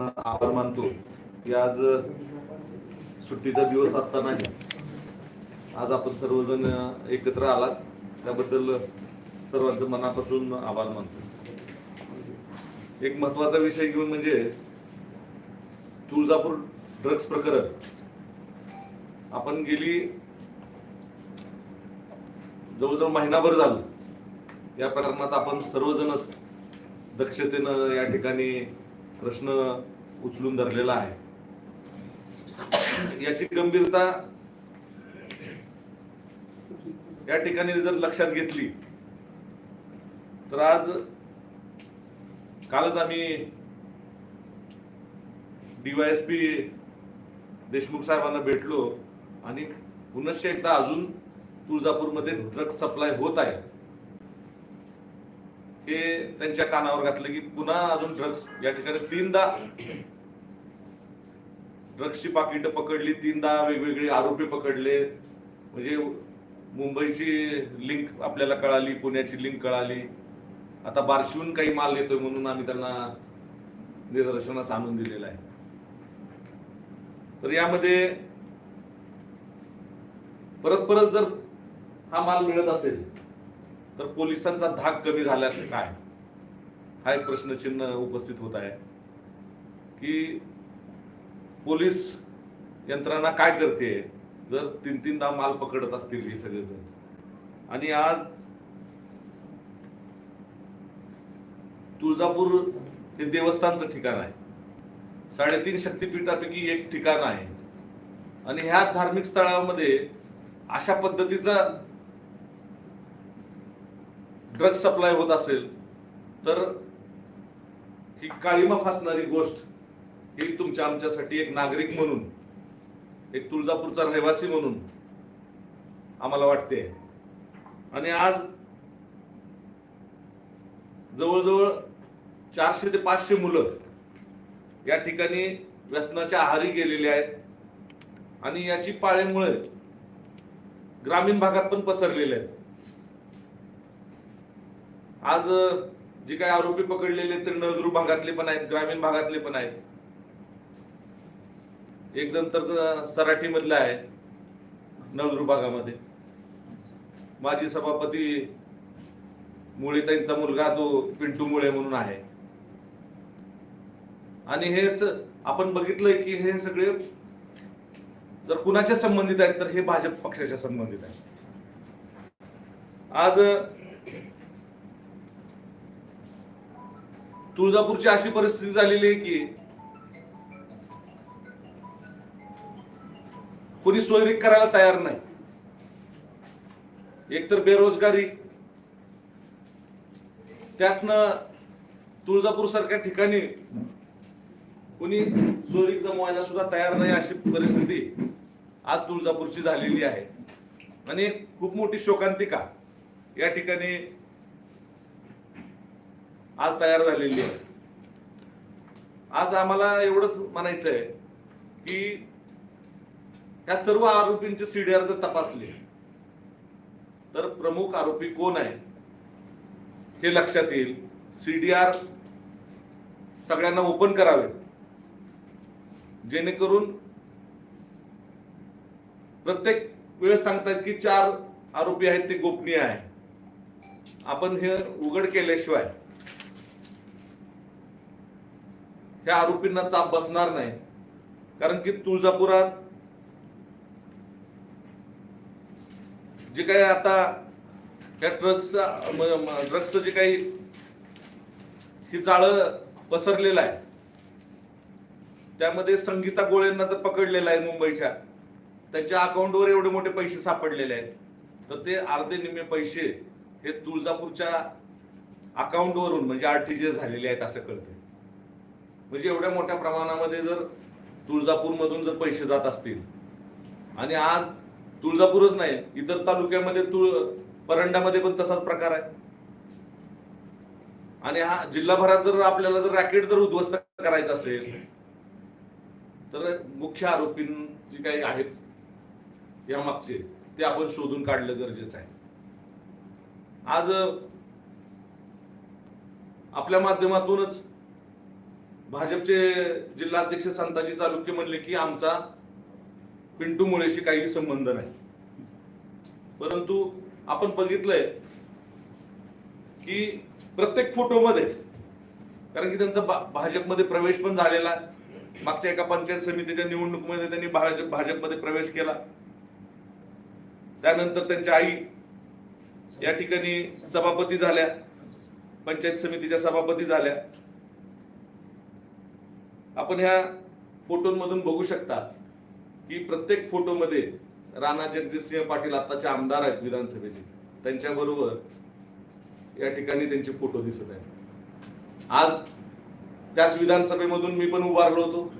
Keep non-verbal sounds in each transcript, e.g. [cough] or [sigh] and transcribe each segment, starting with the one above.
आभार मानतो की आज सुट्टीचा दिवस असतानाही आज आपण सर्वजण एकत्र आलात. त्याबद्दल सर्वांचं मनापासून आभार मानतो. एक महत्त्वाचा विषय घेऊन म्हणजे तुळजापूर ड्रग्स प्रकरण. आपण गेली जवळजवळ महिनाभर झालं. या प्रकरणात आपण सर्वजणच दक्षतेनं या ठिकाणी प्रश्न उचलून धरलेला आहे. याची गंभीरता या ठिकाणी जर लक्षात घेतली तर आज कालच आम्ही डीवायएसपी देशमुख साहेबांना भेटलो आणि पुनश्च एकदा अजून तुळजापूरमध्ये ड्रग्ज सप्लाय होत आहे. हे त्यांच्या कानावर घातलं की पुन्हा अजून ड्रग्स या ठिकाणी तीनदा ड्रग्सची पाकिट पकडली तीनदा वेगवेगळे आरोपी पकडले. म्हणजे मुंबईची लिंक आपल्याला कळाली पुण्याची लिंक कळाली. आता बार्शीहून काही माल येतोय म्हणून आम्ही त्यांना निदर्शनास आणून दिलेला आहे. तर यामध्ये परत परत जर हा माल मिळत असेल तर पोलिसांचा धाक कमी झाला काय? हा एक प्रश्नचिन्ह उपस्थित होत आहे. की पोलीस यंत्रणा काय करते? जर तीन तीनदा माल पकडत असतील हे सगळेजण. आणि आज तुळजापूर हे देवस्थानचं ठिकाण आहे. साडेतीन शक्तिपीठापैकी एक ठिकाण आहे. आणि ह्या धार्मिक स्थळामध्ये अशा पद्धतीचा ड्रग सप्लाय होत असेल तर ही काळीमा फासणारी गोष्ट ही तुमच्या आमच्यासाठी एक नागरिक म्हणून एक तुळजापूरचा रहिवासी म्हणून आम्हाला वाटते. आणि आज जवळजवळ चारशे ते पाचशे मुलं या ठिकाणी व्यसनाच्या आहारी गेलेली आहेत. आणि याची पाळीमुळे ग्रामीण भागात पण पसरलेले आहेत. आज जे काही आरोपी पकडलेले तर नळदुर्ग भागातले पण आहेत ग्रामीण भागातले पण आहेत. एक जण तर सराठी मधला आहे नळदुर्ग भागामध्ये. माजी सभापती मुळेताईंचा मुलगा तो पिंटू मुळे म्हणून आहे. आणि हे आपण बघितलंय की हे सगळे जर कुणाच्या संबंधित आहेत तर हे भाजप पक्षाच्या संबंधित आहेत. आज तुळजापूरची अशी परिस्थिती झालेली आहे की कोणी सोयरीक करायला तयार नाही. एकतर बेरोजगारी त्यातनं तुळजापूर सारख्या ठिकाणी कोणी सोयरीक जमवायला सुद्धा तयार नाही अशी परिस्थिती आज तुळजापूरची झालेली आहे. आणि खूप मोठी शोकांतिका या ठिकाणी आज तयार झालेली आहे. आज आम्हाला एवढंच म्हणायचं आहे की ह्या सर्व आरोपींचे सीडीआर जर तपासले तर प्रमुख आरोपी कोण आहे? हे लक्षात येईल. सीडीआर सगळ्यांना ओपन करावे. जेणेकरून प्रत्येक वेळेस सांगतात की चार आरोपी आहेत ते गोपनीय आहे. आपण हे उघड केल्याशिवाय ह्या आरोपींना चाप बसणार नाही. कारण की तुळजापुरात जे काही आता या ड्रग्सचा ड्रग्सचं जे काही ही जाळं पसरलेलं आहे त्यामध्ये संगीता गोळेंना तर पकडलेलं आहे मुंबईच्या. त्यांच्या अकाउंटवर एवढे मोठे पैसे सापडलेले आहेत. तर ते अर्धे निम्मे पैसे हे तुळजापूरच्या अकाउंटवरून म्हणजे आर टी आरटीजीएस झालेले आहेत असं कळतं म्हणजे एवढ्या मोठ्या प्रमाणामध्ये जर तुळजापूरमधून जर पैसे जात असतील आणि आज तुळजापूरच नाही इतर तालुक्यामध्ये तुळ परंड्यामध्ये पण तसाच प्रकार आहे. आणि हा जिल्हाभरात जर आपल्याला जर रॅकेट जर उद्ध्वस्त करायचं असेल तर मुख्य आरोपींची काही आहेत या मागचे ते आपण शोधून काढलं गरजेचं आहे. आज आपल्या माध्यमातूनच भाजपचे जिल्हाध्यक्ष संताजी चालुक्य म्हणले की आमचा पिंटू मुळेशी काही संबंध नाही. परंतु आपण बघितलंय की प्रत्येक फोटोमध्ये कारण की त्यांचा भाजपमध्ये प्रवेश पण झालेला आहे. मागच्या एका पंचायत समितीच्या निवडणुकीमध्ये त्यांनी भाजप भाजपमध्ये प्रवेश केला. त्यानंतर त्यांच्या आई या ठिकाणी सभापती झाल्या. पंचायत समितीच्या सभापती झाल्या. आपण ह्या फोटोंमधून बघू शकता की प्रत्येक फोटोमध्ये राणा जगजितसिंह पाटील आत्ताचे आमदार आहेत विधानसभेचे. त्यांच्या बरोबर या ठिकाणी त्यांचे फोटो दिसत आहेत. आज त्याच विधानसभेमधून मी पण उभारलो होतो.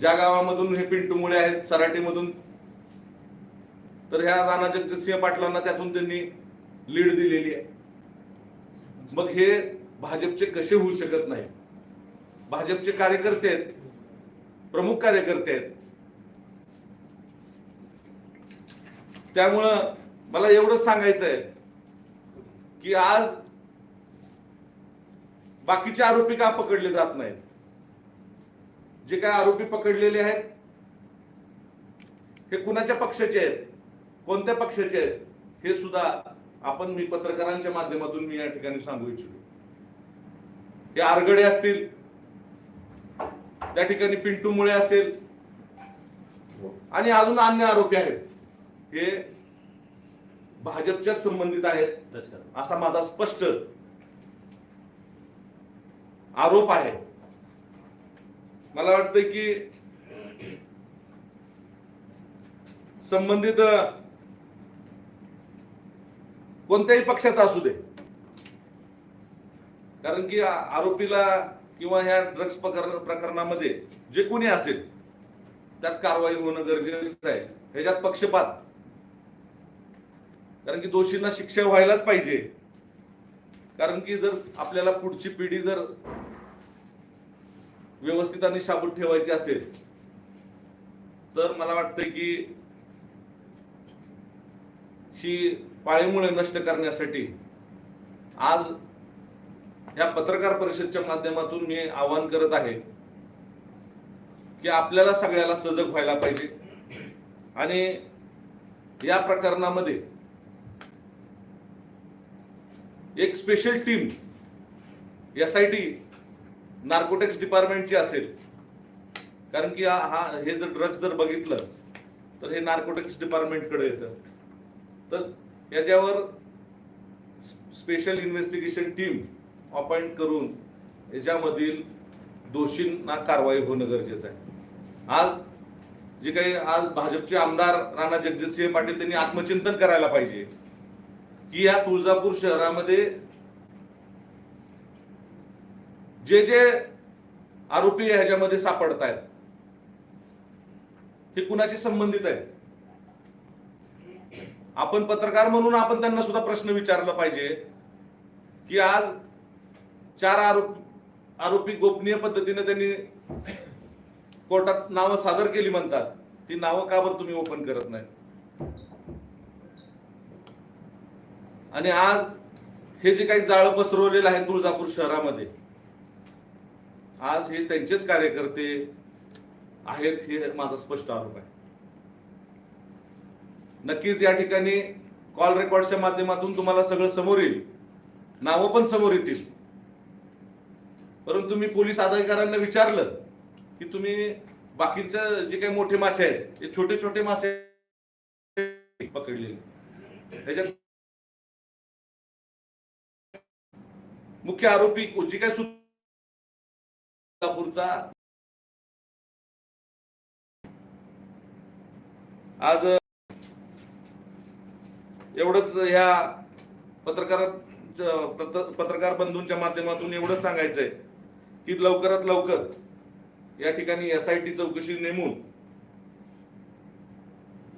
ज्या गावामधून हे पिंटू मुळे आहेत सराटेमधून तर ह्या राणा जगजितसिंह पाटलांना त्यातून त्यांनी लीड दिलेली आहे. मग हे भाजपचे कसे होऊ शकत नाही? भाजपचे कार्यकर्ते आहेत प्रमुख कार्यकर्ते आहेत. त्यामुळं मला एवढंच सांगायचं आहे की आज बाकीचे आरोपी का पकडले जात नाहीत? जे काय आरोपी पकडलेले आहेत हे कुणाच्या पक्षाचे आहेत? कोणत्या पक्षाचे आहेत? हे सुद्धा आपण मी पत्रकारांच्या माध्यमातून मी या ठिकाणी सांगू इच्छितो. हे आरगडे असतील त्या ठिकाणी पिंटू मुळे असेल. आणि अजून अन्य आरोपी आहेत. हे भाजपच्याच संबंधित आहेत. असा माझा स्पष्ट आरोप आहे. मला वाटतं की संबंधित कोणत्याही पक्षाचा असू दे. कारण की आरोपीला किंवा ह्या ड्रग्स प्रकरणामध्ये जे कोणी असेल त्यात कारवाई होणं गरजेचं आहे. ह्याच्यात पक्षपात. कारण की दोषींना शिक्षा व्हायलाच पाहिजे. कारण की जर आपल्याला पुढची पिढी जर व्यवस्थित आणि शाबूत ठेवायची असेल तर मला वाटतं की ही पाळीमुळे नष्ट करण्यासाठी आज या पत्रकार परिषदच्या माध्यमातून मी आवाहन करत आहे की आपल्याला सगळ्याला सजग व्हायला पाहिजे. आणि या प्रकरणामध्ये एक special team S I T narcotics डिपार्टमेंटची असेल. कारण की हा हा- हे जर ड्रग्ज जर बघितलं तर हे नार्कोटिक्स डिपार्टमेंटकडे येतं. तर याच्यावर स्पेशल इन्व्हेस्टिगेशन टीम अपॉइंट करून याच्यामधील दोषींना कारवाई होणं गरजेचं आहे. आज जे काही आज भाजपचे आमदार राणा जगजितसिंह पाटील त्यांनी आत्मचिंतन करायला पाहिजे की या तुळजापूर शहरामध्ये जे जे आरोपी ह्याच्यामध्ये सापडत आहेत हे कुणाशी संबंधित आहेत? आपण पत्रकार म्हणून आपण त्यांना सुद्धा प्रश्न विचारला पाहिजे की आज चार आरोप आरोपी गोपनीय पद्धतीने त्यांनी कोर्टात नावं सादर केली म्हणतात. ती नावं का बरं तुम्ही ओपन करत नाही? आणि आज हे जे काही जाळं पसरवलेलं आहे तुळजापूर शहरामध्ये आज हे त्यांचेच कार्यकर्ते आहेत हे माझा स्पष्ट आरोप आहे. नक्कीच या ठिकाणी कॉल रेकॉर्डच्या माध्यमातून तुम्हाला सगळं समोर येईल. नावं पण समोर येतील. परंतु मी पोलीस अधिकाऱ्यांना विचारलं की तुम्ही बाकीचे जे काही मोठे मासे आहेत ते छोटे छोटे मासे पकडलेले त्याच्यात मुख्य आरोपी जे काही सोलापूरचा आज एवढंच ह्या पत्रकार पत्रकार बंधूंच्या माध्यमातून एवढंच सांगायचंय. की लवकरात लवकर या ठिकाणी एस आय टी चौकशी नेमून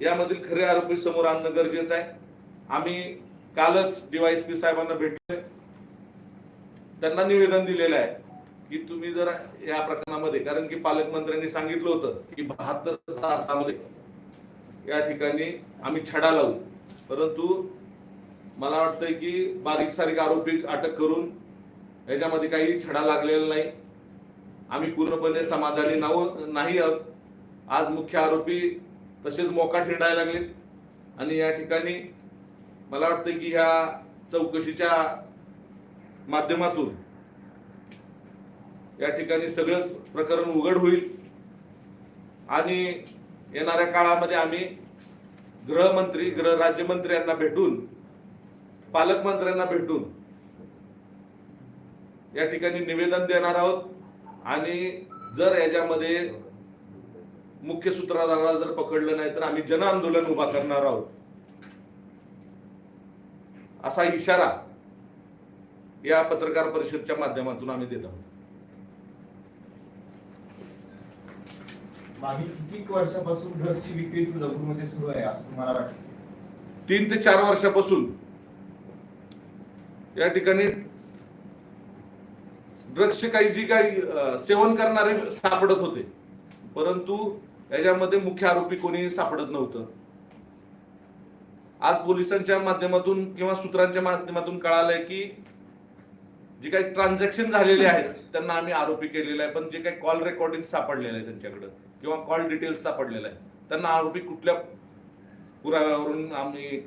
यामधील खरे आरोपी समोर आणणं गरजेचं आहे. आम्ही कालच डीवायएसपी साहेबांना भेटलोय. त्यांना निवेदन दिलेलं आहे की तुम्ही जर या प्रकरणामध्ये कारण की पालकमंत्र्यांनी सांगितलं होतं की बहात्तर तासामध्ये या ठिकाणी आम्ही छडा लावू. परंतु मला वाटतंय की बारीक सारीक आरोपी अटक करून याच्यामध्ये काही छडा लागलेला नाही. आम्ही पूर्णपणे समाधानी नाव नाही आहोत. आज मुख्य आरोपी तसेच मोका हिंडायला लागले. आणि या ठिकाणी मला वाटतं की ह्या चौकशीच्या माध्यमातून या ठिकाणी सगळंच प्रकरण उघड होईल. आणि येणाऱ्या काळामध्ये आम्ही गृहमंत्री गृह राज्यमंत्र्यांना भेटून पालकमंत्र्यांना भेटून या ठिकाणी निवेदन देणार आहोत. आणि जर याच्यामध्ये मुख्य सूत्रधाराला जर पकडलं नाही तर आम्ही जन आंदोलन उभा करणार आहोत. असा इशारा या पत्रकार परिषदच्या माध्यमातून आम्ही देत आहोत. मागील किती वर्षापासून ड्रग्सची विक्री तुळजापूरमध्ये सुरू आहे असं तुम्हाला वाटतं? तीन ते चार वर्षापासून या ठिकाणी ड्रग्स काही जी काही सेवन करणारे सापडत होते. परंतु याच्यामध्ये मुख्य आरोपी कोणी सापडत नव्हतं. आज पोलिसांच्या माध्यमातून किंवा सूत्रांच्या माध्यमातून कळालंय की जे काही ट्रान्झॅक्शन झालेले आहेत त्यांना आम्ही आरोपी केलेले आहे पण जे काही कॉल रेकॉर्डिंग सापडलेलं आहे त्यांच्याकडं किंवा कॉल डिटेल्स सापडलेलं आहे त्यांना आरोपी कुठल्या पुराव्यावरून आम्ही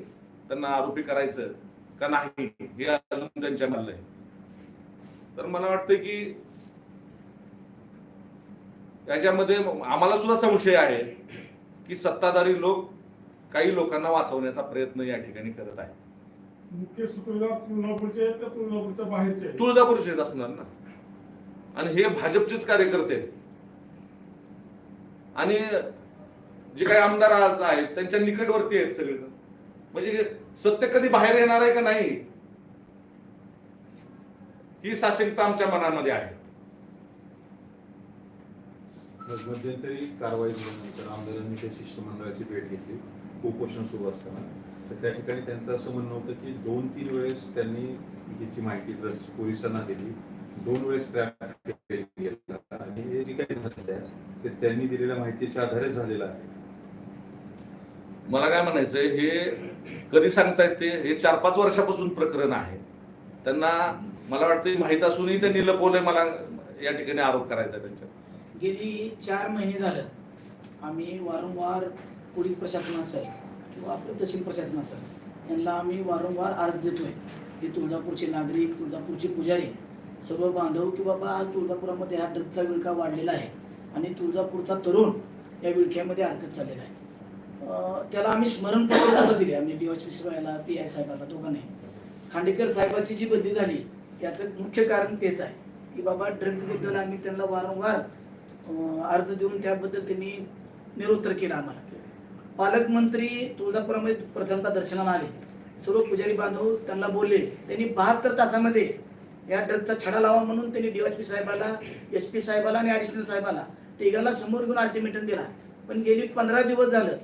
त्यांना आरोपी करायचं का नाही हे अजून त्यांच्या मधलं आहे. तर मला वाटतं की याच्यामध्ये आम्हाला सुद्धा संशय आहे की सत्ताधारी लोक काही लोकांना वाचवण्याचा प्रयत्न या ठिकाणी करत आहे मुख्य सूत्रधार तुळजापूरचे आहेत का तुळजापूरच्या बाहेरचे? तुळजापूरचे असणार ना आणि हे भाजपचेच कार्यकर्ते. आणि जे काही आमदार आज आहेत त्यांच्या निकटवर्ती आहेत सगळे म्हणजे सत्य कधी बाहेर येणार आहे का नाही ही साशंकता आमच्या मनामध्ये आहे. मध्यंतरी कारवाई झाल्यानंतर आमदारांनी त्या शिष्टमंडळाची भेट घेतली. कुपोषण सुरू असताना. तर त्या ठिकाणी त्यांचं असं म्हणणं होतं की दोन तीन वेळेस त्यांनी याची माहिती पोलिसांना दिली दोन वेळेस आणि हे जे काही ते त्यांनी दिलेल्या माहितीच्या आधारे झालेलं आहे. मला काय म्हणायचंय हे कधी सांगतायत ते? हे चार पाच वर्षापासून प्रकरण आहे. त्यांना मला वाटतं माहीत असूनही त्यांनी लपवलंय मला या ठिकाणी आरोप करायचा त्यांच्या गेली चार महिने झालं आम्ही वारंवार पोलीस प्रशासन असेल किंवा आपलं तहसील प्रशासन असेल यांना आम्ही वारंवार अर्ज देतोय की तुळजापूरचे नागरिक तुळजापूरचे पुजारी सर्व बांधव की बाबा आज तुळजापुरामध्ये हा ड्रगचा विळखा वाढलेला आहे आणि तुळजापूरचा तरुण या विळख्यामध्ये अडकत चाललेला आहे. त्याला आम्ही स्मरणपत्र दिले आम्ही डी एस पी साहेबाला पी आय साहेबाला दोघांनी. खांडेकर साहेबाची जी बदली झाली याचं मुख्य कारण तेच आहे. की बाबा ड्रग्जबद्दल आम्ही त्यांना वारंवार अर्ज देऊन त्याबद्दल त्यांनी निरुत्तर केलं आम्हाला. पालकमंत्री तुळजापुरामध्ये प्रथमता दर्शनाला आले. सर्व पुजारी बांधव त्यांना बोलले त्यांनी बहात्तर तासामध्ये या ड्रगचा छडा लावा म्हणून त्यांनी डीवायपी साहेबाला एस पी साहेबाला आणि ॲडिशनल साहेबाला तिघांना समोर घेऊन अल्टिमेटम दिला. पण गेली पंधरा दिवस झालं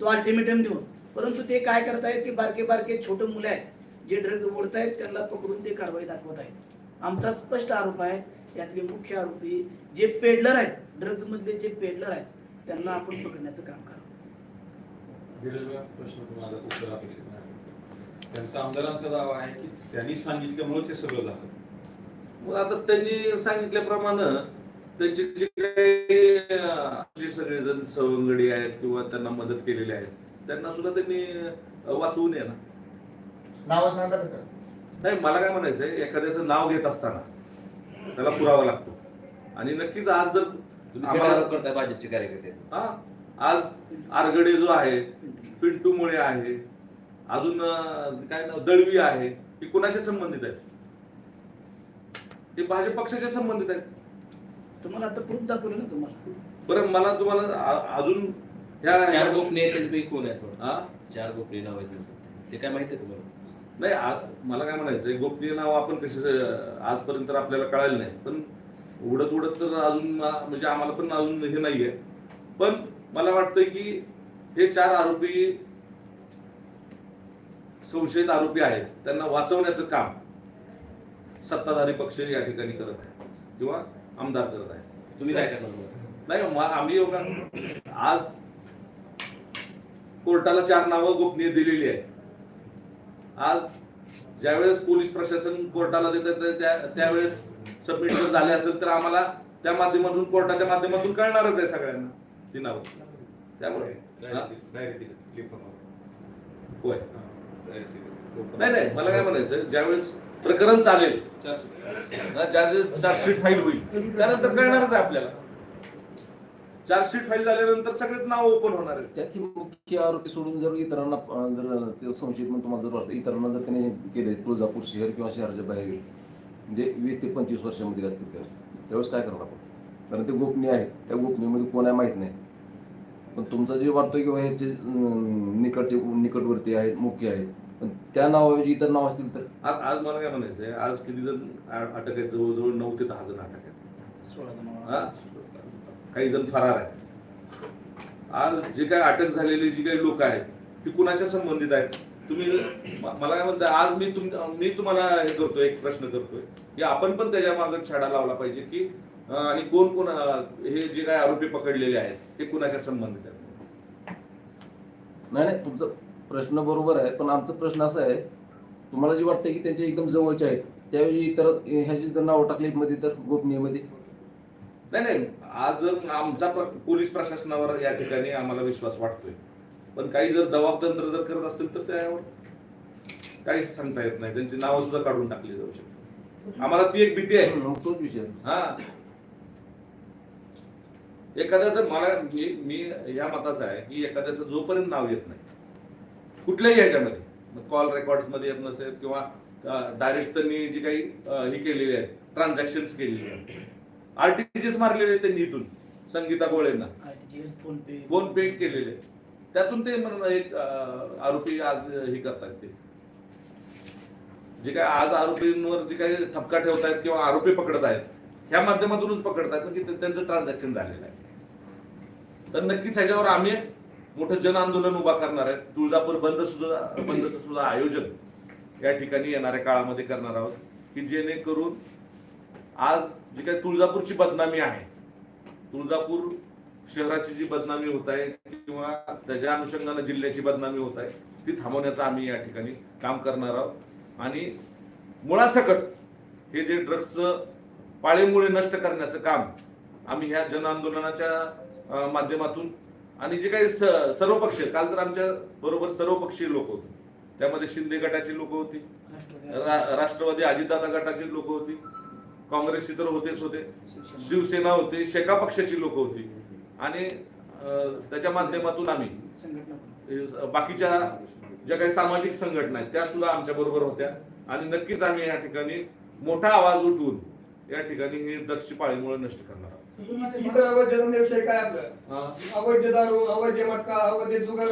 तो अल्टिमेटम देऊन. परंतु ते काय करतायत की बारके बारके छोटे मुलं आहेत. जे ड्रग्ज ओढतायत त्यांना पकडून ते कारवाई दाखवत आहेत आमचा स्पष्ट आरोप आहे यातले मुख्य आरोपी जे पेडलर आहेत ड्रग्ज मधले जे पेडलर आहेत त्यांना आपण पकडण्याचं काम करू. दिलेला प्रश्न तुम्हाला उत्तर अपेक्षित नाही. त्यांचा आमदारांचा दावा आहे की त्यांनी सांगितल्यामुळे ते सगळं झालं. मग आता त्यांनी सांगितल्याप्रमाणे त्यांचे जे काही सगळेजण सवंगडी आहेत किंवा त्यांना मदत केलेली आहेत त्यांना सुद्धा त्यांनी वाचवून ये ना. नाव सांगता का सर? नाही मला काय म्हणायचंय एखाद्याचं नाव घेत असताना त्याला पुरावा लागतो. आणि नक्कीच आज जर तुम्ही थेट आम्हाला आरोप करताय भाजपचे कार्यकर्ते. हा आज आरगडे जो आहे पिंटू मुळे आहे अजून अं, काय नाव दळवी आहे हे कुणाशी संबंधित आहेत? हे भाजप पक्षाशी संबंधित आहेत. तुम्हाला आता प्रूफ दाखवलं ना तुम्हाला. बरं मला तुम्हाला अजून चार ह्या गोपनीय त्यांच्यापैकी कोण आहे? असं हा? चार गोपनीय नाव आहेत. ते काय माहिती आहे तुम्हाला? नाही मला काय म्हणायचंय गोपनीय नाव आपण कसे आजपर्यंत आपल्याला कळायला नाही पण उडत उडत तर अजून म्हणजे आम्हाला पण अजून हे नाहीये. पण मला वाटतंय की हे चार आरोपी संशयित आरोपी आहेत. त्यांना वाचवण्याचं काम सत्ताधारी पक्ष या ठिकाणी करत आहे किंवा आमदार करत आहे तुम्ही काय करणार नाही आम्ही योगा आज कोर्टाला चार नावं गोपनीय दिलेली आहेत. आज ज्यावेळेस पोलीस प्रशासन कोर्टाला देतात त्या- त्यावेळेस सबमिट झाले असेल तर आम्हाला त्या माध्यमातून कोर्टाच्या माध्यमातून कळणारच आहे सगळ्यांना. ती नावं. त्यामुळे? होय. नाही नाही मला काय म्हणायचं ज्यावेळेस प्रकरण चालेल ज्यावेळेस चार्जशीट फाईल होईल त्यानंतर कळणारच आहे आपल्याला. चार्जशीट फाईल झाल्यानंतर सगळेच नाव ओपन होणार आहेत. त्याची मुख्य आरोपी सोडून जर इतरांना अं, जर ते संशयित म्हणून तुम्हाला जर वाटतं इतरांना जर त्याने केले तुळजापूर शहर किंवा शहराच्या बाहेर गेले म्हणजे वीस ते पंचवीस वर्षामध्ये असतील तर त्यावेळेस काय करणार आपण? कारण ते गोपनीय आहे त्या गोपनीयमध्ये कोण आहे माहीत नाही. पण तुमचं जे वाटतं की ह्याचे अं, निकटचे निकटवर्ती आहेत मुख्य आहेत पण त्या नावाऐवजी इतर नाव असतील तर? आज आज मला काय म्हणायचंय आज किती जण अटक आहेत जवळजवळ नऊ ते दहा जण अटक आहेत. सोळा जण. हा? काही जण फरार आहेत. आज जे काय अटक झालेली जी काही लोक आहेत ती कुणाच्या संबंधित आहेत? तुम्ही मला काय म्हणता आज मी तुम मी तुम्हाला हे करतोय एक प्रश्न करतोय. की आपण पण त्याच्यामागे छाडा लावला पाहिजे की आणि कोण कोण हे जे काय आरोपी पकडलेले आहेत ते कुणाच्या संबंधित आहेत? नाही नाही तुमचं प्रश्न बरोबर आहे पण आमचा प्रश्न असा आहे तुम्हाला जे वाटतं की त्यांच्या एकदम जवळचे आहेत त्याऐवजी इतर ह्याची जर नावं टाकली मध्ये तर गोपनीयमध्ये नाही नाही आज जर आमचा पोलीस प्रशासनावर या ठिकाणी आम्हाला विश्वास वाटतोय. पण काही जर दबाबतंत्र जर करत असतील तर त्यावर काहीच सांगता येत नाही. त्यांची नावं सुद्धा काढून टाकली जाऊ शकतात. आम्हाला ती एक भीती आहे. आहे. हा. एखाद्याचं मला मी या मताचा आहे की एखाद्याचं जोपर्यंत नाव येत नाही कुठल्याही ह्याच्यामध्ये कॉल रेकॉर्ड्समध्ये येत नसेल किंवा डायरेक्ट त्यांनी जी काही ही केलेली आहेत ट्रान्झॅक्शन केलेली आहेत आरटीजीएस मारलेले त्यांनी इथून संगीता गोळेंना. RTGS PhonePe PhonePe केलेले. त्यातून ते एक आरोपी आज हे करतात ते. जे काय आज आरोपींवर जे काही ठपका ठेवतायत किंवा आरोपी पकडत आहेत ह्या माध्यमातूनच पकडतायत ना की त्यांचं ट्रान्झॅक्शन झालेलं आहे. तर नक्कीच ह्याच्यावर आम्ही मोठं जन आंदोलन उभा करणार आहे. तुळजापूर बंद सुद्धा बंदचं सुद्धा आयोजन या ठिकाणी येणाऱ्या काळामध्ये करणार आहोत की जेणेकरून आज जी काही तुळजापूरची बदनामी आहे तुळजापूर शहराची जी बदनामी होत आहे किंवा त्याच्या अनुषंगानं जिल्ह्याची बदनामी होत आहे ती थांबवण्याचं आम्ही या ठिकाणी काम करणार आहोत. आणि मुळासकट हे जे ड्रग्सचं पाळेमुळे नष्ट करण्याचं काम आम्ही ह्या जन आंदोलनाच्या अं, माध्यमातून आणि जे काही स- सर्वपक्षीय काल तर आमच्या बरोबर सर्वपक्षीय लोक होते. त्यामध्ये शिंदे गटाची लोक होती राष्ट्रवादी अजितदादा गटाची लोक होती काँग्रेसची तर होतेच होते. शिवसेना होती शेका पक्षाची लोक होती. आणि त्याच्या माध्यमातून आम्ही. हे बाकीच्या ज्या काही सामाजिक संघटना आहेत त्या सुद्धा आमच्या बरोबर होत्या. आणि नक्कीच आम्ही या ठिकाणी मोठा आवाज उठवून या ठिकाणी ही ड्रग्सची पाळीमुळे नष्ट करणार आहोत. इतर अवैध हा. दारू अवैध मटका अवैध जुगार?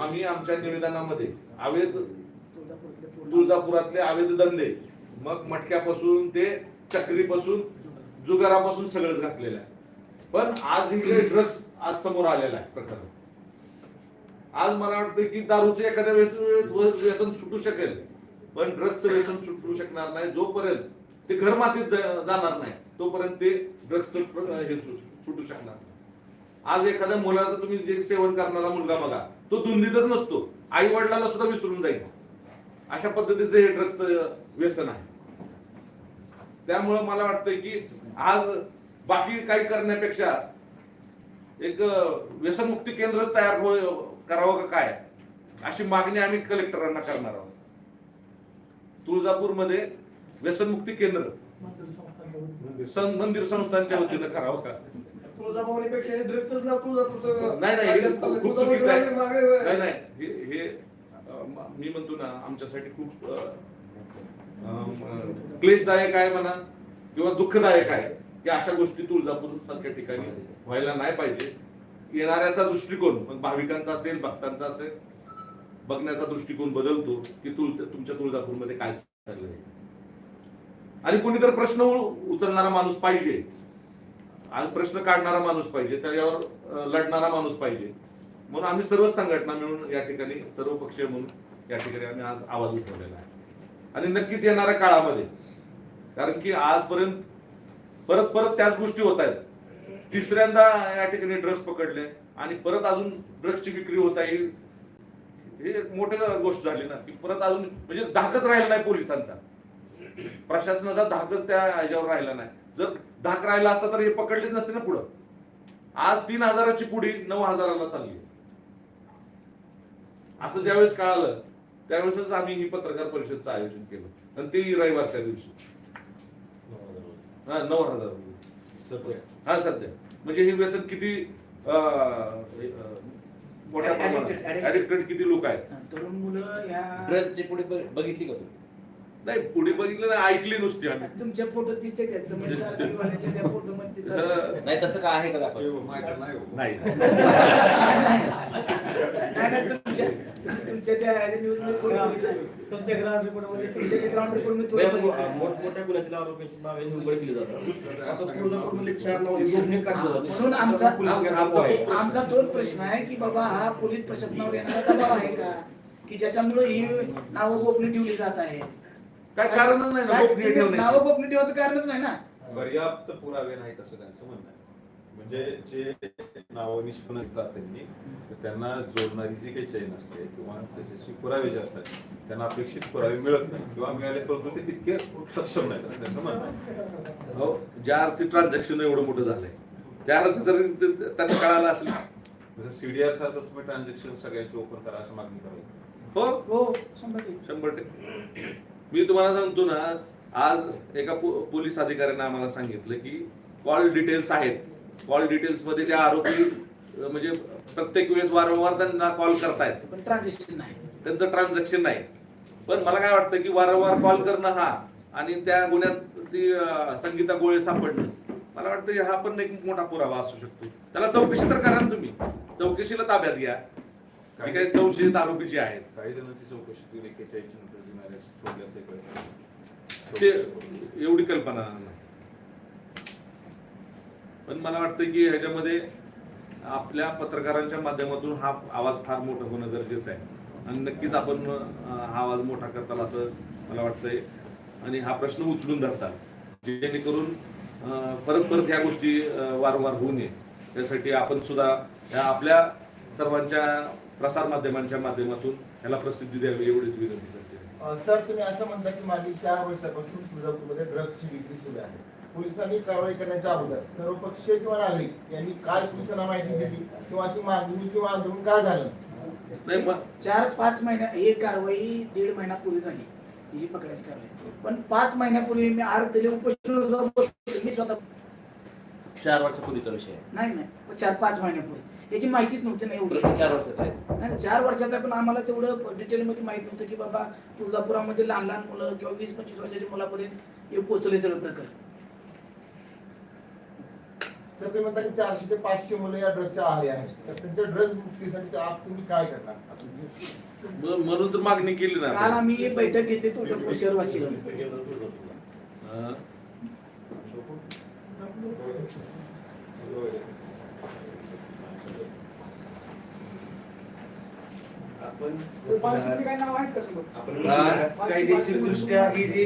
आम्ही आमच्या निवेदनामध्ये अवैध तुळजापुरातले अवैध धंदे. मग मटक्यापासून ते चक्रीपासून जुगारापासून सगळंच घातलेलं आहे. पण आज इकडे ड्रग्स आज समोर आलेला आहे प्रकरण. आज मला वाटतं की दारूचे एखाद्या वेळेस वेळेस व्यसन सुटू शकेल. पण ड्रग्सचं व्यसन सुटू शकणार नाही. जोपर्यंत ते घर मातीत जाणार नाही तोपर्यंत ते ड्रग्स हे सुटू शकणार आज एखाद्या मुलाचं तुम्ही जे सेवन करणारा मुलगा बघा तो धुंदीतच नसतो. आई वडिलांना सुद्धा विसरून जाईल. अशा पद्धतीचं हे ड्रग्सचं व्यसन आहे. त्यामुळं मला वाटतंय की आज बाकी काही करण्यापेक्षा एक व्यसनमुक्ती केंद्रच तयार हो करावं का काय? अशी मागणी आम्ही कलेक्टरांना करणार आहोत. तुळजापूरमध्ये व्यसनमुक्ती केंद्र. मंदिर संस्थांच्या वतीने. सं- मंदिर संस्थांच्या वतीनं करावं का? तुळजाभवानीपेक्षा नाही नाही हे खूप खूप चुकीचं आहे. मागे नाही नाही हे मी म्हणतो ना आमच्यासाठी खूप क्लेशदायक आहे म्हणा किंवा दुःखदायक आहे की अशा गोष्टी तुळजापूर सारख्या ठिकाणी व्हायला नाही पाहिजे. येणाऱ्याचा दृष्टिकोन मग भाविकांचा असेल भक्तांचा असेल बघण्याचा दृष्टिकोन बदलतो की तुळ तुमच्या तुळजापूरमध्ये काय चाललंय. आणि कोणीतर प्रश्न उचलणारा माणूस पाहिजे. आणि प्रश्न काढणारा माणूस पाहिजे त्याच्यावर लढणारा माणूस पाहिजे. म्हणून आम्ही सर्व संघटना मिळून या ठिकाणी सर्व पक्षीय म्हणून या ठिकाणी आम्ही आज आवाज उठवलेला आहे. आणि नक्कीच येणाऱ्या काळामध्ये कारण की आजपर्यंत परत परत त्याच गोष्टी होत आहेत. तिसऱ्यांदा या ठिकाणी ड्रग्स पकडले आणि परत अजून ड्रग्सची विक्री होत आहे. हे एक मोठी गोष्ट झाली ना की परत अजून म्हणजे धाकच राहिला नाही पोलिसांचा. प्रशासनाचा धाकच त्या ह्याच्यावर राहिला नाही. जर धाक राहिला असता तर हे पकडलेच नसते ना पुढं. आज तीन हजाराची पुढी नऊ हजाराला चालली असं ज्यावेळेस कळालं त्यावेळेसच आम्ही ही पत्रकार परिषदचं आयोजन केलं. आणि ते रविवारच्या दिवशी. हा नऊ हजार रुपये. सध्या. हा सध्या. म्हणजे हे व्यसन किती मोठ्या प्रमाणात. ऍडिक्टेड किती लोक आहेत? तरुण मुलं ड्रग्सची पुढे बघ- बघितली का तुम्ही? नाही पुढे बघितलं ना ऐकली नुसती आम्ही. तुमच्या फोटो दिसते त्या समय [laughs] सारखीवाल्याच्या त्या फोटो मध्ये दिसत नाही तसं काय आहे का दाखवा माझ्याकडे नाही. नाही. [laughs] नाही नाही तुमच्या तुम्ही तुमच्या त्या न्यूजमध्ये थोडी बघितलं तुमच्या ग्राउंड रिपोर्टमध्ये तुमच्या त्या ग्राउंड रिपोर्टमध्ये थोडी बघितलं मोठमोठ्या गुन्ह्यातील आरोपींची नावे निवड केली जातात. आता तुळजापूरमध्ये चार नाव योजने काढलं जातं. म्हणून आमचा तोच प्रश्न आहे की बाबा हा पोलीस प्रशासनावर येणारा दबाव आहे का? की ज्याच्यामुळे ही नावं गोपनीय ठेवली जात आहे काय कारणच नाही ना? गोपनीय ठेवण्याचं. नावं गोपनीय ठेवायचं कारणच नाही ना? पर्याप्त पुरावे नाहीत असं त्यांचं म्हणणं आहे. म्हणजे जे नावं निष्पन्न करतात त्यांनी तर त्यांना जोडणारी जी काही चैन असते किंवा त्याच्याशी पुरावे जे असतात त्यांना अपेक्षित पुरावे मिळत नाही किंवा मिळाले परंतु ते तितके सक्षम नाहीत असं त्यांचं म्हणणं आहे. हो ज्या अर्थी ट्रान्झॅक्शन एवढं मोठं झालंय त्या अर्थी तर ते- ते- त्यांना कळालं असेल. जसं सीडीआर सारखं तुम्ही ट्रान्झॅक्शन सगळ्यांचे ओपन करा असं मागणी करावी हो. हो शंभर टक्के. शंभर टक्के. मी तुम्हाला सांगतो ना आज एका पोलीस अधिकाऱ्याने आम्हाला सांगितलं की कॉल डिटेल्स आहेत. कॉल डिटेल्समध्ये त्या आरोपी म्हणजे प्रत्येक वेळेस वारंवार त्यांना कॉल करतायत. पण ट्रान्झॅक्शन नाही. त्यांचं ट्रान्झॅक्शन नाही. पण मला काय वाटतं की वारंवार कॉल करणं हा आणि त्या गुन्ह्यात ती संगीता गोळे सापडणं मला वाटतं हा पण एक मोठा पुरावा असू शकतो. त्याला चौकशी तर करा ना तुम्ही. चौकशीला ताब्यात घ्या. जी काही संशयित आरोपी जे आहेत. काही जणांची चौकशी केली एकेचाळीस नंतर देणाऱ्या सोडल्याचं ते. एवढी कल्पना नाही. पण मला वाटतं की ह्याच्यामध्ये आपल्या पत्रकारांच्या माध्यमातून हा आवाज फार मोठा होणं गरजेचं आहे. आणि नक्कीच आपण अं, हा आवाज मोठा करताल असं मला वाटतंय. आणि हा प्रश्न उचलून धरतात जेणेकरून अं, परत परत ह्या गोष्टी अं, वारंवार होऊ नये. त्यासाठी आपण सुद्धा ह्या आपल्या सर्वांच्या प्रसार माध्यमांच्या माध्यमातून ह्याला प्रसिद्धी द्यावी एवढीच विनंती करते. सर तुम्ही असं म्हणता की मागील चार वर्षापासून तुळजापूरमध्ये ड्रग्सची विक्री सुरू आहे. पोलिसांनी कारवाई करण्याच्या अगोदर सर्वपक्षीय किंवा नागरिक यांनी काय पोलिसांना माहिती दिली किंवा अशी मागणी किंवा आंदोलन का झालं? नाही मग चार पाच महिन्या ही कारवाई दीड महिन्यापूर्वी झाली. ही पकडायची कारवाई. पण पाच महिन्यापूर्वी मी आर दिले उपोषण मी स्वतः चार वर्षापूर्वीचा विषय आहे. नाही नाही. चार पाच महिन्यापूर्वी. याची माहितीच नव्हती ना एवढी. प्रश्न चार वर्षाचा आहे. नाही नाही, चार वर्षात आहे, पण आम्हाला तेवढं डिटेलमध्ये माहीत नव्हतं की बाबा तुळजापुरामध्ये लहान लहान मुलं किंवा वीस पंचवीस वर्षाच्या मुलापर्यंत हे पोहोचले सगळं प्रकरण सर तुम्ही म्हणता की चारशे ते पाचशे मुलं या ड्रग्सच्या आहारी आहेत. तर त्यांच्या ड्रग्स मुक्तीसाठी आप तुम्ही काय करणार? म- म्हणून तर मागणी केली ना. काल आम्ही एक बैठक घेतली तुळजापूर शहरवासी हा. आपण ही जी.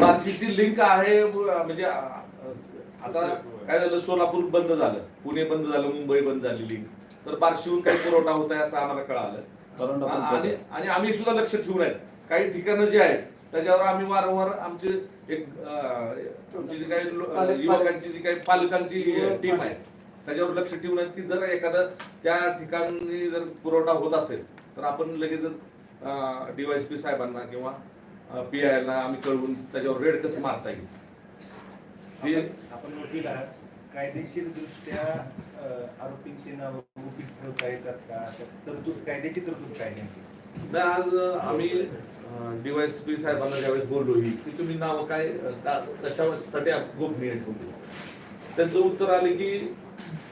बार्शीची लिंक आहे? म्हणजे आता काय झालं सोलापूर बंद झालं. पुणे बंद झालं मुंबई बंद झाली लिंक तर बार्शीहून काही पुरवठा होत आहे असं आम्हाला कळालं. आणि आणि आम्ही सुद्धा लक्ष ठेवून आहेत. काही ठिकाणं जी आहेत त्याच्यावर आम्ही वारंवार आमचे एक काही युवकांची जी काही पालकांची टीम आहे त्याच्यावर लक्ष ठेवून आहेत की जर एखादा त्या ठिकाणी जर पुरवठा होत असेल तर आपण लगेचच डीवायसपी साहेबांना किंवा पी आयला आम्ही कळवून त्याच्यावर रेड कसं मारता येईल? आपण वकील कायदेशीर दृष्ट्या आरोपींची नावं गुपित ठेवता येतात का? अशा तरतूद कायद्याची तरतूद काय नेमकी? नाही, आज आम्ही डीवायसपी साहेबांना ज्यावेळेस बोललो की तुम्ही नाव काय कशासाठी आप- गोपनीय ठेवली? त्याचं उत्तर आले की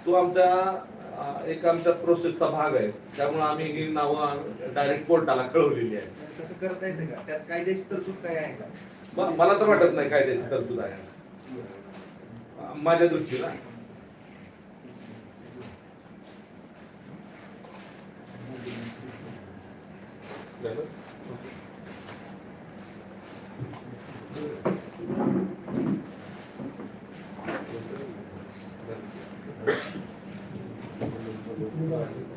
तो आमच्या एक आमच्या प्रोसेसचा भाग आहे. त्यामुळे आम्ही ही नावं डायरेक्ट कोर्टाला कळवलेली आहे. तसं करता येते का? त्यात कायद्याची तरतूद काय आहे का? मला तर वाटत नाही कायदेशीर तरतूद आहे. माझ्या दृष्टीला झालं? Amén.